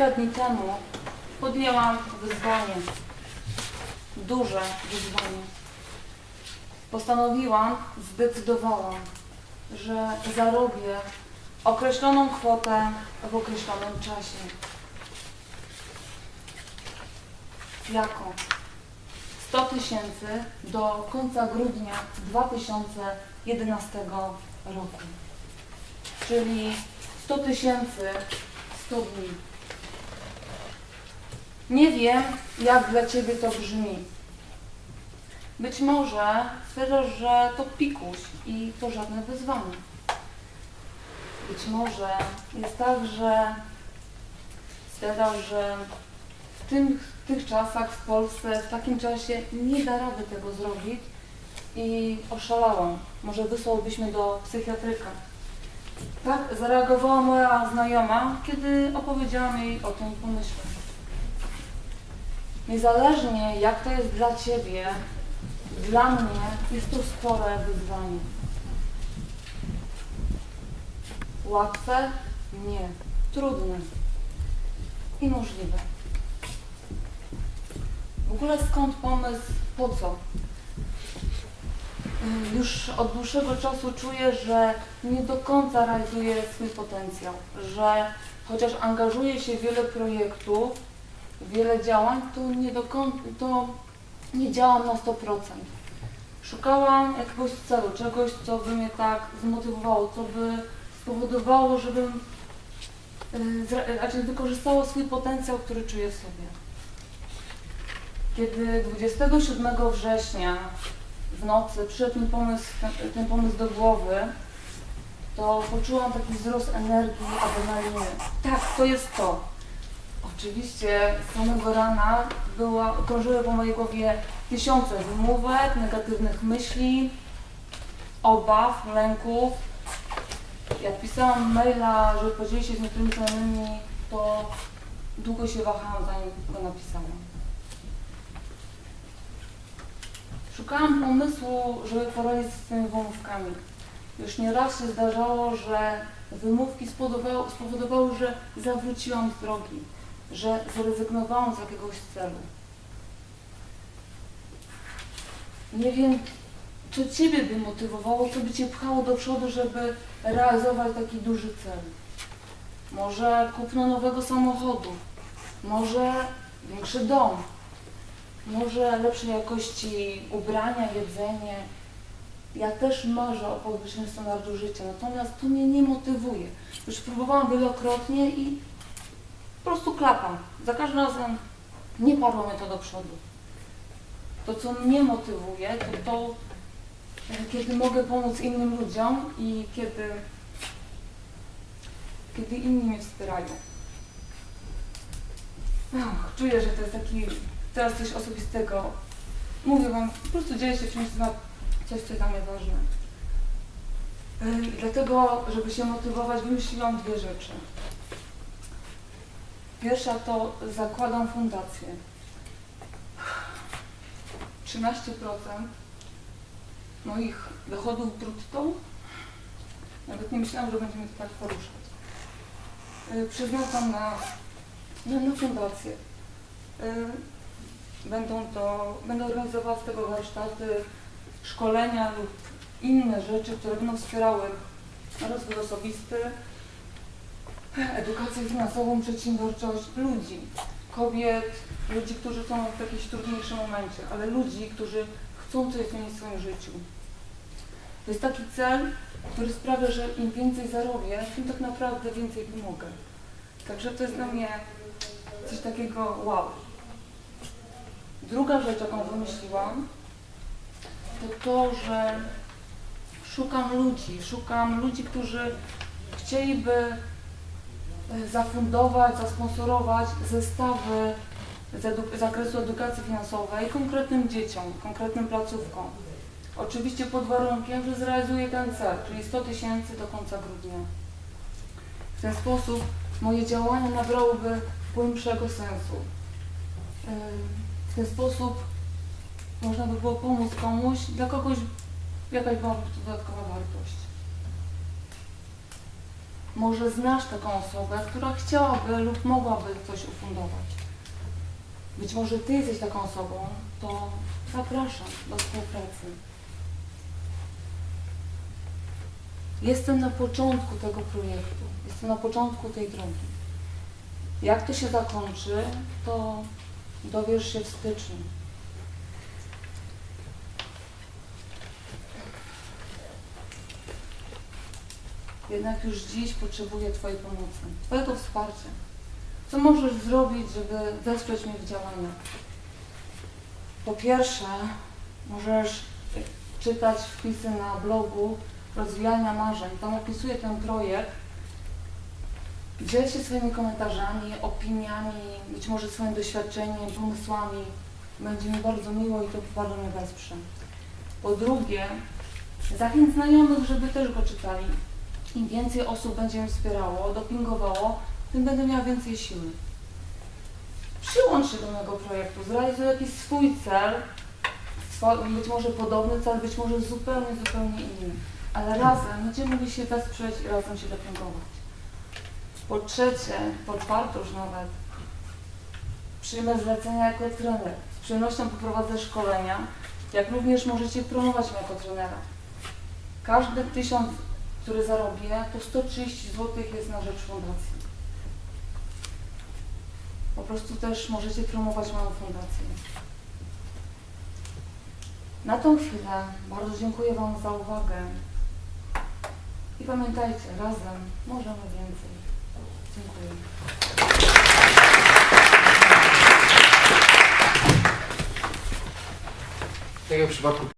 kilka dni temu podjęłam wyzwanie. Duże wyzwanie. Postanowiłam, zdecydowałam, że zarobię określoną kwotę w określonym czasie. Jaką? 100 tysięcy do końca grudnia 2011 roku. Czyli 100 tysięcy 100 dni. Nie wiem, jak dla Ciebie to brzmi. Być może stwierdzasz, że to pikuś i to żadne wyzwanie. Być może jest tak, że stwierdzasz, że w, tym, w tych czasach w Polsce, w takim czasie nie da rady tego zrobić i oszalałam. Może wysłałbyś mnie do psychiatryka. Tak zareagowała moja znajoma, kiedy opowiedziałam jej o tym pomyśle. Niezależnie jak to jest dla Ciebie, dla mnie jest to spore wyzwanie. Łatwe? Nie. Trudne. I możliwe. W ogóle skąd pomysł, po co? Y, Już od dłuższego czasu czuję, że nie do końca realizuję swój potencjał, że chociaż angażuję się w wiele projektów, wiele działań, to nie do to nie działam na 100%. Szukałam jakiegoś celu, czegoś, co by mnie tak zmotywowało, co by spowodowało, żebym y, zre- znaczy wykorzystało swój potencjał, który czuję w sobie. Kiedy 27 września w nocy przyszedł mi pomysł, ten, ten pomysł do głowy, to poczułam taki wzrost energii, adrenaliny. Tak, to jest to. Oczywiście samego rana była, krążyły po mojej głowie tysiące wymówek, negatywnych myśli, obaw, lęków. Jak pisałam maila, żeby podzielić się z niektórymi znajomymi, to długo się wahałam, zanim go napisałam. Szukałam pomysłu, żeby poradzić z tymi wymówkami. Już nieraz się zdarzało, że wymówki spowodowały, spowodowały, że zawróciłam z drogi, że zrezygnowałam z jakiegoś celu. Nie wiem, co Ciebie by motywowało, co by Cię pchało do przodu, żeby realizować taki duży cel. Może kupno nowego samochodu, może większy dom, może lepszej jakości ubrania, jedzenie. Ja też marzę o podwyższeniu standardu życia, natomiast to mnie nie motywuje. Już próbowałam wielokrotnie i po prostu klapam. Za każdym razem nie parło mnie to do przodu. To, co mnie motywuje, to to, kiedy mogę pomóc innym ludziom i kiedy, kiedy inni mnie wspierają. Ach, czuję, że to jest taki teraz coś osobistego. Mówię Wam, po prostu dzieje się w czymś, coś, co dla mnie ważne. Dlatego, żeby się motywować, wymyśliłam dwie rzeczy. Pierwsza to zakładam fundację. 13% moich dochodów brutto, nawet nie myślałam, że będzie mnie to tak poruszać, yy, przeznaczam na, na, na fundację. Yy, Będą to, będę organizowała z tego warsztaty, szkolenia lub inne rzeczy, które będą wspierały rozwój osobisty, edukację finansową, przedsiębiorczość ludzi, kobiet, ludzi, którzy są w jakimś trudniejszym momencie, ale ludzi, którzy chcą coś zmienić w swoim życiu. To jest taki cel, który sprawia, że im więcej zarobię, tym tak naprawdę więcej pomogę. Także to jest dla mnie coś takiego wow. Druga rzecz, jaką wymyśliłam, to to, że szukam ludzi, szukam ludzi, którzy chcieliby zafundować, zasponsorować zestawy z edu- zakresu edukacji finansowej konkretnym dzieciom, konkretnym placówkom. Oczywiście pod warunkiem, że zrealizuję ten cel, czyli 100 tysięcy do końca grudnia. W ten sposób moje działania nabrałyby głębszego sensu. Ym, W ten sposób można by było pomóc komuś, dla kogoś jakaś byłaby dodatkowa wartość. Może znasz taką osobę, która chciałaby lub mogłaby coś ufundować. Być może Ty jesteś taką osobą, to zapraszam do współpracy. Jestem na początku tego projektu, jestem na początku tej drogi. Jak to się zakończy, to dowiesz się w styczniu. Jednak już dziś potrzebuję Twojej pomocy, Twojego wsparcia. Co możesz zrobić, żeby wesprzeć mnie w działaniach? Po pierwsze, możesz czytać wpisy na blogu Rozwijania Marzeń. Tam opisuję ten projekt. Dziel się swoimi komentarzami, opiniami, być może swoim doświadczeniem, pomysłami. Będzie mi bardzo miło i to bardzo mnie wesprze. Po drugie, zachęć znajomych, żeby też go czytali. Im więcej osób będzie wspierało, dopingowało, tym będę miała więcej siły. Przyłącz się do mojego projektu, zrealizuj jakiś swój cel, być może podobny cel, być może zupełnie, zupełnie inny. Ale razem będziemy mogli się wesprzeć i razem się dopingować. Po trzecie, po czwarte już nawet, przyjmę zlecenia jako trener. Z przyjemnością poprowadzę szkolenia, jak również możecie promować mnie jako trenera. Każdy tysiąc, który zarobię, to 130 zł jest na rzecz fundacji. Po prostu też możecie promować moją fundację. Na tą chwilę bardzo dziękuję Wam za uwagę. I pamiętajcie, razem możemy więcej. Dziękuję. Tak jak w przypadku